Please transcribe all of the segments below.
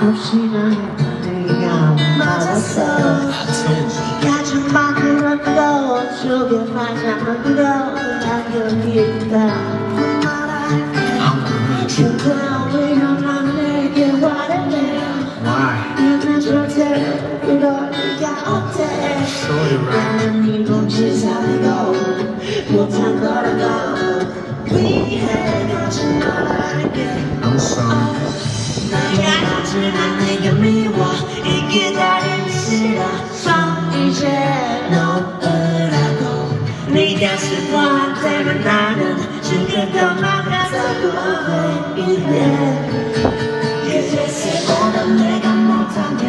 도시락에 마음을 바꿨어. I'm sorry. 내가 하지만 내가 미워 이 기다림 싫어서 이제 너으라고. 네가 슬퍼할 때면 나는 지금껏 막아서고 이래 그제서보다 내가 못한 게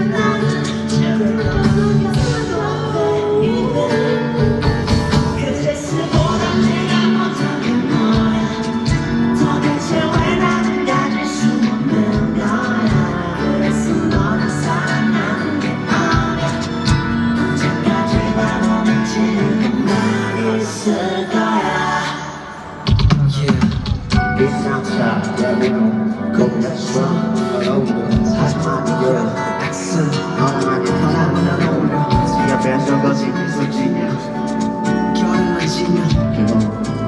있을 거야 이 상처 때문에 고백했어 하지만 이겨요 X 너만이 바라보는 어울려 지압해서 거짓 솔직해 겨울만 지면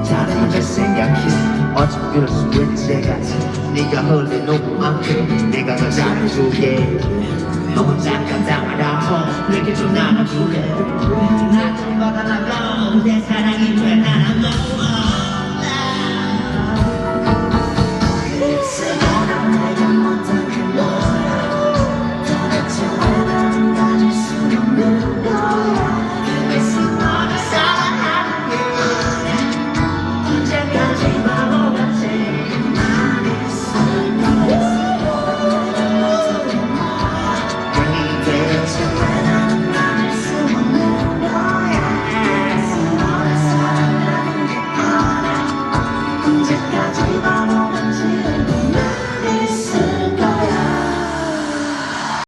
다른 걸 생각해 어차피 수 있지 네가 흘린 눈만큼 내가 더 잘해줄게 너무 잠깐 담아라 내게 좀 나눠줄래 나좀 받아나가 내 사랑이 왜나